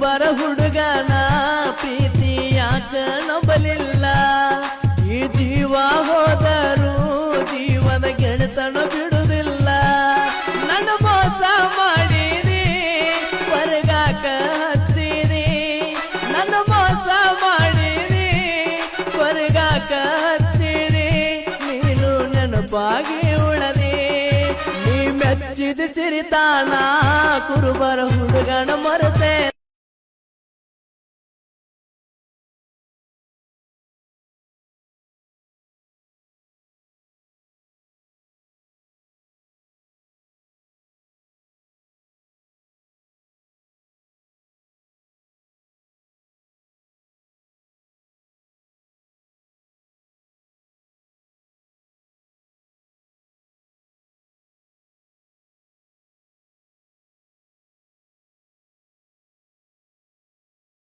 ಬರ ಹುಡುಗನ ಪ್ರೀತಿ ಯಾಕ ನಂಬಲಿಲ್ಲ ಈ ಜೀವ ಹೋದರೂ ಜೀವನ ಗೆಳೆತನ ಬಿಡುವುದಿಲ್ಲ. ನನ್ನ ಮೋಸ ಮಾಡಿದಿ, ಹೊರಗಾಕ ಹಚ್ಚಿದಿ. ನನ್ನ ಮೋಸ ಮಾಡಿದಿ, ಹೊರಗಾಕ ಹಚ್ಚಿದಿ. ನೀನು ನೆನಪಾಗಿ ಉಳದಿ. ನೀ ಮೆಚ್ಚಿದ ಸಿರಿತಾನ ಕುರುಬರ ಹುಡುಗನ ಮರುತೆ